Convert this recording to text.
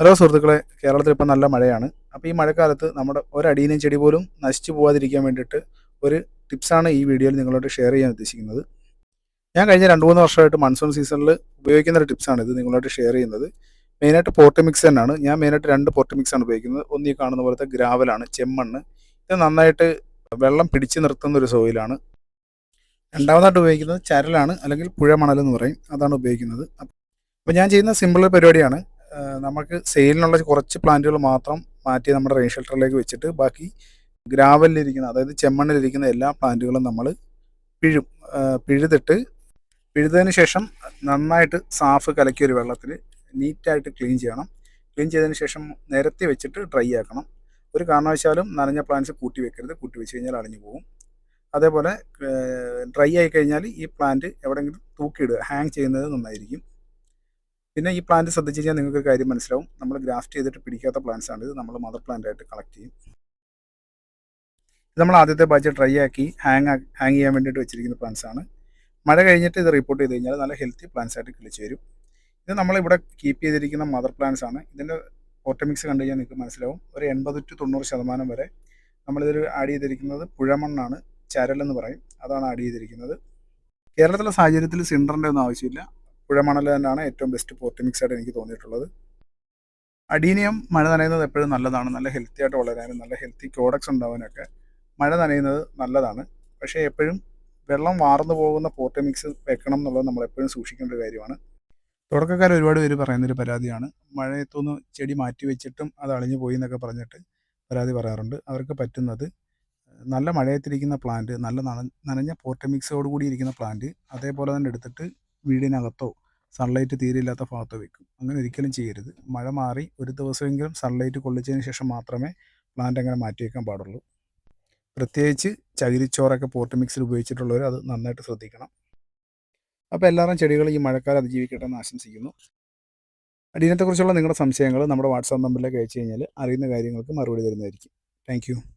Hello സുഹൃത്തുക്കളെ കേരളത്തിൽ ഇപ്പം നല്ല മഴയാണ്. അപ്പോൾ ഈ മഴക്കാലത്ത് നമ്മുടെ ഒരടിയനും ചെടി പോലും നശിച്ചു പോകാതിരിക്കാൻ വേണ്ടിയിട്ട് ഒരു ടിപ്സാണ് ഈ വീഡിയോയിൽ നിങ്ങളോട് ഷെയർ ചെയ്യാൻ ഉദ്ദേശിക്കുന്നത്. ഞാൻ കഴിഞ്ഞ രണ്ട് മൂന്ന് വർഷമായിട്ട് മൺസൂൺ സീസണിൽ ഉപയോഗിക്കുന്ന ഒരു ടിപ്സാണ് ഇത് നിങ്ങളോട് ഷെയർ ചെയ്യുന്നത്. മെയിനായിട്ട് പോർട്ട് മിക്സ് തന്നെയാണ്. ഞാൻ മെയിനായിട്ട് രണ്ട് പോർട്ട് മിക്സ് ആണ് ഉപയോഗിക്കുന്നത്. ഒന്ന് ഈ കാണുന്ന പോലത്തെ ഗ്രാവലാണ് ചെമ്മണ്ണ്. ഇത് നന്നായിട്ട് വെള്ളം പിടിച്ചു നിർത്തുന്ന ഒരു സോയിലാണ്. രണ്ടാമതായിട്ട് ഉപയോഗിക്കുന്നത് ചരലാണ് അല്ലെങ്കിൽ പുഴ മണൽ എന്ന് പറയും. അതാണ് ഉപയോഗിക്കുന്നത്. അപ്പോൾ ഞാൻ ചെയ്യുന്ന സിമ്പിൾ പരിപാടിയാണ്. നമുക്ക് സെയിലിനുള്ള കുറച്ച് പ്ലാന്റുകൾ മാത്രം മാറ്റി നമ്മുടെ റെയിൻ ഷെൽട്ടറിലേക്ക് വെച്ചിട്ട് ബാക്കി ഗ്രാവലിലിരിക്കുന്ന അതായത് ചെമ്മണ്ണിലിരിക്കുന്ന എല്ലാ പ്ലാന്റുകളും നമ്മൾ പിഴും. പിഴുതിട്ട് പിഴുതതിന് ശേഷം നന്നായിട്ട് സാഫ് കലക്കിയ ഒരു വെള്ളത്തിൽ നീറ്റായിട്ട് ക്ലീൻ ചെയ്യണം. ക്ലീൻ ചെയ്തതിന് ശേഷം നിരത്തി വെച്ചിട്ട് ഡ്രൈ ആക്കണം. ഒരു കാരണവശാലും നനഞ്ഞ പ്ലാന്റ്സ് കൂട്ടി വെക്കരുത്. കൂട്ടി വെച്ച് കഴിഞ്ഞാൽ അടഞ്ഞു പോകും. അതേപോലെ ഡ്രൈ ആയി കഴിഞ്ഞാൽ ഈ പ്ലാന്റ് എവിടെയെങ്കിലും തൂക്കിയിടുക. ഹാങ് ചെയ്യുന്നത് നന്നായിരിക്കും. പിന്നെ ഈ പ്ലാന്റ് ശ്രദ്ധിച്ച് കഴിഞ്ഞാൽ നിങ്ങൾക്ക് കാര്യം മനസ്സിലാവും. നമ്മൾ ഗ്രാഫ്റ്റ് ചെയ്തിട്ട് പിടിക്കാത്ത പ്ലാന്റ്സ് ആണ്. ഇത് നമ്മൾ മദർ പ്ലാന്റ് ആയിട്ട് കളക്ട് ചെയ്യും. ഇത് നമ്മൾ ആദ്യത്തെ ബാച്ച് ഡ്രൈ ആക്കി ഹാങ് ഹാങ് ചെയ്യാൻ വേണ്ടിയിട്ട് വെച്ചിരിക്കുന്ന പ്ലാന്റ്സ് ആണ്. മഴ കഴിഞ്ഞിട്ട് ഇത് റിപ്പോർട്ട് ചെയ്ത് കഴിഞ്ഞാൽ നല്ല ഹെൽത്തി പ്ലാന്റ്സ് ആയിട്ട് കിളിച്ച് വരും. ഇത് നമ്മളിവിടെ കീപ്പ് ചെയ്തിരിക്കുന്ന മദർ പ്ലാന്റ്സ് ആണ്. ഇതിന്റെ ഓട്ടോമിക്സ് കണ്ടു കഴിഞ്ഞാൽ നിങ്ങൾക്ക് മനസ്സിലാവും. ഒരു എൺപത് ടു തൊണ്ണൂറ് ശതമാനം വരെ നമ്മളിതിൽ ആഡ് ചെയ്തിരിക്കുന്നത് പുഴമണ്ണാണ്. ചരൽ എന്ന് പറയും. അതാണ് ആഡ് ചെയ്തിരിക്കുന്നത്. കേരളത്തിലെ സാഹചര്യത്തിൽ സിൻഡറിന്റെ ഒന്നും ആവശ്യമില്ല. പുഴമണൽ തന്നെയാണ് ഏറ്റവും ബെസ്റ്റ് പോർട്ടിമിക്സ് ആയിട്ട് എനിക്ക് തോന്നിയിട്ടുള്ളത്. അഡീനിയം മഴ നനയുന്നത് എപ്പോഴും നല്ലതാണ്. നല്ല ഹെൽത്തി ആയിട്ട് വളരാനും നല്ല ഹെൽത്തി കോഡക്സ് ഉണ്ടാവാനൊക്കെ മഴ നനയുന്നത് നല്ലതാണ്. പക്ഷേ എപ്പോഴും വെള്ളം വാർന്നു പോകുന്ന പോർട്ടിമിക്സ് വെക്കണം എന്നുള്ളത് നമ്മൾ എപ്പോഴും സൂക്ഷിക്കേണ്ട ഒരു കാര്യമാണ്. തുടക്കക്കാർ ഒരുപാട് പേര് പറയുന്നൊരു പരാതിയാണ്. മഴയത്തൊന്ന് ചെടി മാറ്റി വെച്ചിട്ടും അത് അളിഞ്ഞു പോയി എന്നൊക്കെ പറഞ്ഞിട്ട് പരാതി പറയാറുണ്ട്. അവർക്ക് പറ്റുന്നത് നല്ല മഴയത്തിരിക്കുന്ന പ്ലാന്റ് നല്ല നന- നനഞ്ഞ പോർട്ടമിക്സോട് കൂടി ഇരിക്കുന്ന പ്ലാന്റ് അതേപോലെ തന്നെ എടുത്തിട്ട് വീടിനകത്തോ സൺലൈറ്റ് തീരെ ഇല്ലാത്ത ഭാഗത്തോ വെക്കും. അങ്ങനെ ഒരിക്കലും ചെയ്യരുത്. മഴ മാറി ഒരു ദിവസമെങ്കിലും സൺലൈറ്റ് കൊള്ളിച്ചതിന് ശേഷം മാത്രമേ പ്ലാന്റ് അങ്ങനെ മാറ്റി വെക്കാൻ പാടുള്ളൂ. പ്രത്യേകിച്ച് ചകിരിച്ചോറൊക്കെ പോർട്ട് മിക്സിൽ ഉപയോഗിച്ചിട്ടുള്ളവർ അത് നന്നായിട്ട് ശ്രദ്ധിക്കണം. അപ്പോൾ എല്ലാവരും ചെടികൾ ഈ മഴക്കാലം അതിജീവിക്കട്ടെ എന്ന് ആശംസിക്കുന്നു. അടീനത്തെക്കുറിച്ചുള്ള നിങ്ങളുടെ സംശയങ്ങൾ നമ്മുടെ വാട്സാപ്പ് നമ്പറിലേക്ക് അയച്ചു കഴിഞ്ഞാൽ അറിയുന്ന കാര്യങ്ങൾക്ക് മറുപടി തരുന്നതായിരിക്കും. താങ്ക്